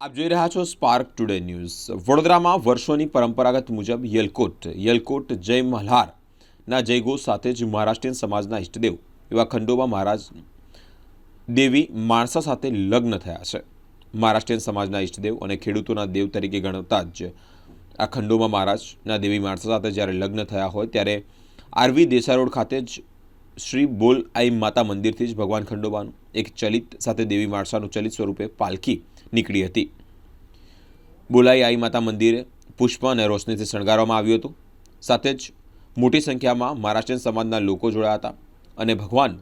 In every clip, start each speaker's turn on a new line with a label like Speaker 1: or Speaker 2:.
Speaker 1: આપ જોઈ રહ્યા છો સ્પાર્ક ટુડે ન્યૂઝ વડોદરામાં વર્ષોની પરંપરાગત મુજબ યલકોટ યલકોટ જય મલ્હારના જયઘોષ સાથે જ મહારાષ્ટ્રીયન સમાજના ઇષ્ટદેવ એવા ખંડોબા મહારાજ દેવી માણસા સાથે લગ્ન થયા છે. મહારાષ્ટ્રીયન સમાજના ઇષ્ટદેવ અને ખેડૂતોના દેવ તરીકે ગણતા જ આ ખંડોબા મહારાજના દેવી માણસા સાથે જ્યારે લગ્ન થયા હોય ત્યારે આરવી દેસાઈ રોડ ખાતે જ શ્રી બોલ આઈ માતા મંદિરથી જ ભગવાન ખંડોબાનું એક ચલિત સાથે દેવી માણસાનું ચલિત સ્વરૂપે પાલખી નીકળી હતી. બોલાઈ આઈ માતા મંદિરે, પુષ્પ અને રોશનીથી શણગારવામાં આવ્યું હતું. સાથે જ મોટી સંખ્યામાં મહારાષ્ટ્રીયન સમાજના લોકો જોડાયા હતા અને ભગવાન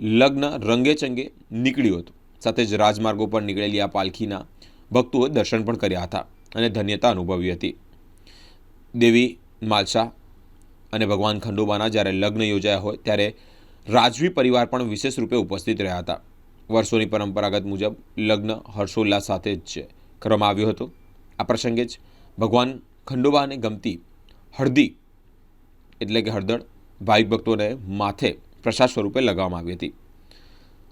Speaker 1: લગ્ન રંગે ચંગે નીકળ્યું હતું. સાથે જ રાજમાર્ગો પર નીકળેલી આ પાલખીના ભક્તોએ દર્શન પણ કર્યા હતા અને ધન્યતા અનુભવી હતી. દેવી માલસા અને ભગવાન ખંડોબાના જ્યારે લગ્ન યોજાયા હોય ત્યારે રાજવી પરિવાર પણ વિશેષ રૂપે ઉપસ્થિત રહ્યા હતા. વર્ષોની પરંપરાગત મુજબ લગ્ન હર્ષોલ્લાસ સાથે જ કરવામાં આવ્યું હતું. આ પ્રસંગે જ ભગવાન ખંડોબાને ગમતી હળદી એટલે કે હળદળ ભાઈ ભક્તોને માથે પ્રસાદ સ્વરૂપે લગાવવામાં આવી હતી.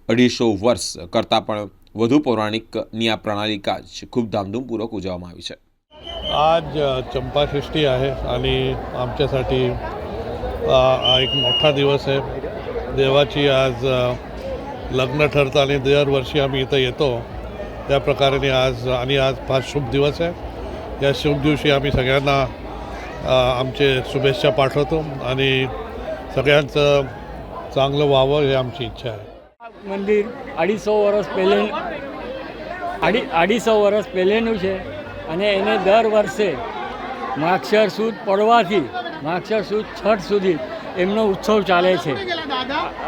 Speaker 1: અઢીસો વર્ષ કરતાં પણ વધુ પૌરાણિકની આ પ્રણાલિકા જ ખૂબ ધામધૂમપૂર્વક ઉજવવામાં આવી છે.
Speaker 2: आज चंपाषष्ठी आहे आणि आमच्यासाठी એક मोठा દિવસ છે. देवाची આજ लग्न ठरतं आणि दरवर्षी आम्ही इथं येतो त्या प्रकारे आज आणि आज फार शुभ दिवस आहे या शुभ दिवशी आम्ही सगळ्यांना अ, आमचे शुभेच्छा पाठवतो आणि सगळ्यांचं चांगलं व्हावं हे आमची इच्छा आहे
Speaker 3: મંદિર અઢીસો વર્ષ પહેલે અઢી અઢીસો વર્ષ પહેલેનું છે અને એને દર વર્ષે માક્ષર સુદ પડવાથી માક્ષર સુદ છઠ સુધી એમનો ઉત્સવ ચાલે છે.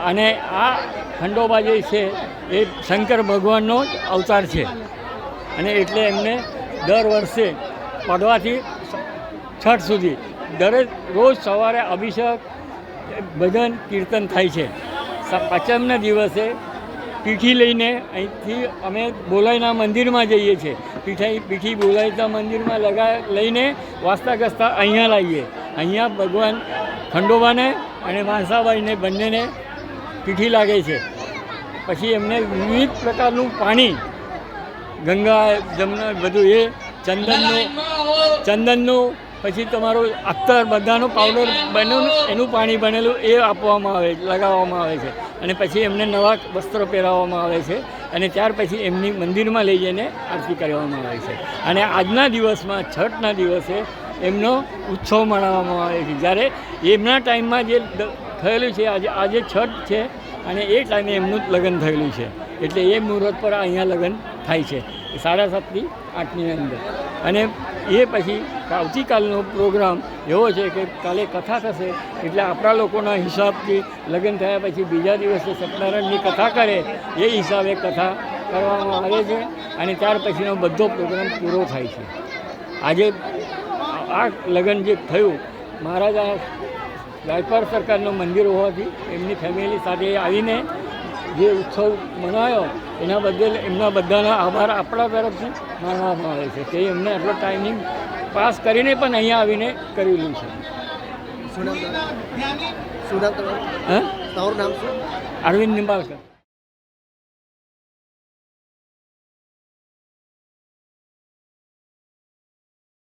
Speaker 3: અને આ ખંડોબા જે છે, એ શંકર ભગવાનનો જ અવતાર છે. અને એટલે એમને દર વર્ષે પડવાથી છઠ સુધી દરેક રોજ સવારે અભિષેક, ભજન, કીર્તન થાય છે. પચમના દિવસે પીઠી લઈને અહીંથી અમે બોલાઈના મંદિરમાં જઈએ છીએ. પીઠાઈ પીઠી બોલાઈના મંદિરમાં લગા, લઈને વાસ્તા ગસ્તા અહીંયા લાવીએ અહીંયા ભગવાન ખંડોબાને અને માનસાબાઈને બંનેને પીઠી લાગે છે. પછી એમને વિવિધ પ્રકારનું પાણી, ગંગા, જમના, બધું એ ચંદનનું ચંદનનું, પછી તમારું અખ્તર બધાનું પાવડર બન્યું એનું પાણી બનેલું એ આપવામાં આવે, લગાવવામાં આવે છે. અને પછી એમને નવા વસ્ત્રો પહેરાવવામાં આવે છે અને ત્યાર પછી એમની મંદિરમાં લઈ જઈને આરતી કરવામાં આવે છે. અને આજના દિવસમાં, છઠના દિવસે એમનો ઉત્સવ મનાવવામાં આવે છે. જ્યારે એમના ટાઈમમાં જે થયેલું છે, આજે આજે છઠ છે અને એ ટાઈમે એમનું લગ્ન થયેલું છે. એટલે એ મુહૂર્ત પર અહીંયા લગ્ન થાય છે. સાડા સાતથી આઠની અંદર. અને એ પછી આવતીકાલનો પ્રોગ્રામ એવો છે કે કાલે કથા થશે, એટલે આપણા લોકોના હિસાબથી લગ્ન થયા પછી બીજા દિવસે સત્યનારાયણની કથા કરે, એ હિસાબે કથા કરવામાં આવે છે અને ત્યાર પછીનો બધો પ્રોગ્રામ પૂરો થાય છે. આજે આ લગ્ન જે થયું મહારાજા ગાયકવાડ સરકારનું મંદિર હોવાથી એમની ફેમિલી સાથે આવીને જે ઉત્સવ મનાયો એના બદલ એમના બધાના આભાર આપણા તરફથી માનવામાં આવે છે કે એમને આટલો ટાઈમિંગ પાસ કરીને પણ અહીંયા આવીને કરેલું છે.
Speaker 4: તમારું? નામ શું?
Speaker 3: અરવિંદ નિંબાળકર